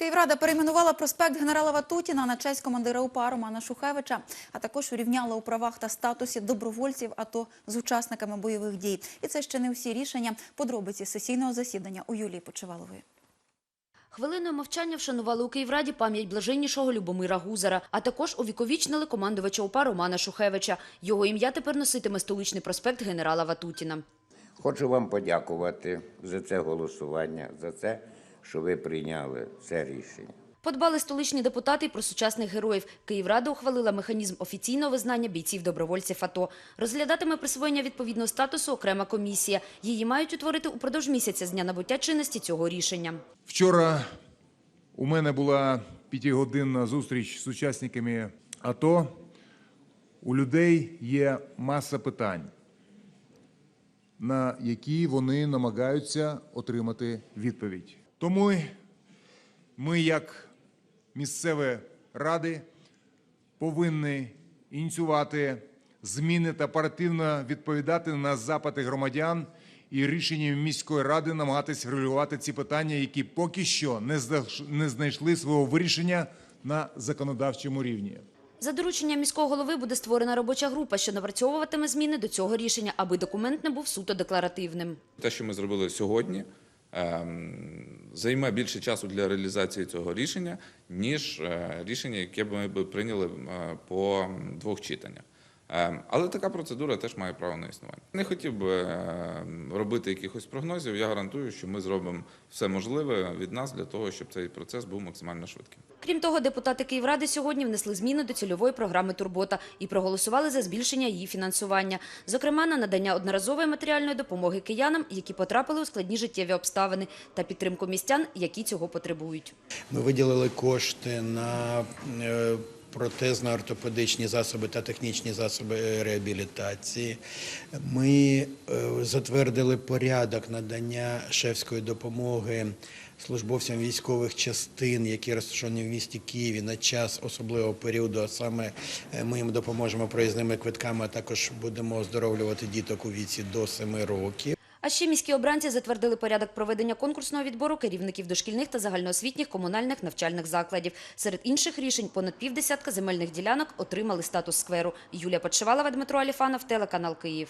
Київрада перейменувала проспект генерала Ватутіна на честь командира УПА Романа Шухевича, а також урівняла у правах та статусі добровольців АТО з учасниками бойових дій. І це ще не всі рішення. Подробиці сесійного засідання у Юлії Почивалової. Хвилиною мовчання вшанували у Київраді пам'ять блаженнішого Любомира Гузара, а також увіковічнили командувача УПА Романа Шухевича. Його ім'я тепер носитиме столичний проспект генерала Ватутіна. Хочу вам подякувати за це голосування, за це, що ви прийняли це рішення. Подбали столичні депутати про сучасних героїв. Київрада ухвалила механізм офіційного визнання бійців-добровольців АТО. Розглядатиме присвоєння відповідного статусу окрема комісія. Її мають утворити упродовж місяця з дня набуття чинності цього рішення. Вчора у мене була п'ятигодинна зустріч з учасниками АТО. У людей є маса питань, на які вони намагаються отримати відповідь. Тому ми, як місцеві ради, повинні ініціювати зміни та оперативно відповідати на запити громадян і рішенням міської ради намагатись врегулювати ці питання, які поки що не знайш- не знайшли свого вирішення на законодавчому рівні. За дорученням міського голови буде створена робоча група, що напрацьовуватиме зміни до цього рішення, аби документ не був суто декларативним. Те, що ми зробили сьогодні, займе більше часу для реалізації цього рішення, ніж е, рішення, яке ми б прийняли е, по двох читаннях. Ем, Але така процедура теж має право на існування. Не хотів би е, робити якихось прогнозів. Я гарантую, що ми зробимо все можливе від нас для того, щоб цей процес був максимально швидким. Крім того, депутати Київради сьогодні внесли зміни до цільової програми «Турбота» і проголосували за збільшення її фінансування. Зокрема, на надання одноразової матеріальної допомоги киянам, які потрапили у складні життєві обставини, та підтримку містян, які цього потребують. Ми виділили кошти на е, протезно-ортопедичні засоби та технічні засоби реабілітації. Ми е, затвердили порядок надання шефської допомоги службовцям військових частин, які розташовані в місті Києві на час особливого періоду. А саме е, ми їм допоможемо проїзними квитками, а також будемо оздоровлювати діток у віці до 7 років. А ще міські обранці затвердили порядок проведення конкурсного відбору керівників дошкільних та загальноосвітніх комунальних навчальних закладів. Серед інших рішень понад півдесятка земельних ділянок отримали статус скверу. Юлія Подшивалова, Дмитро Аліфанов, телеканал Київ.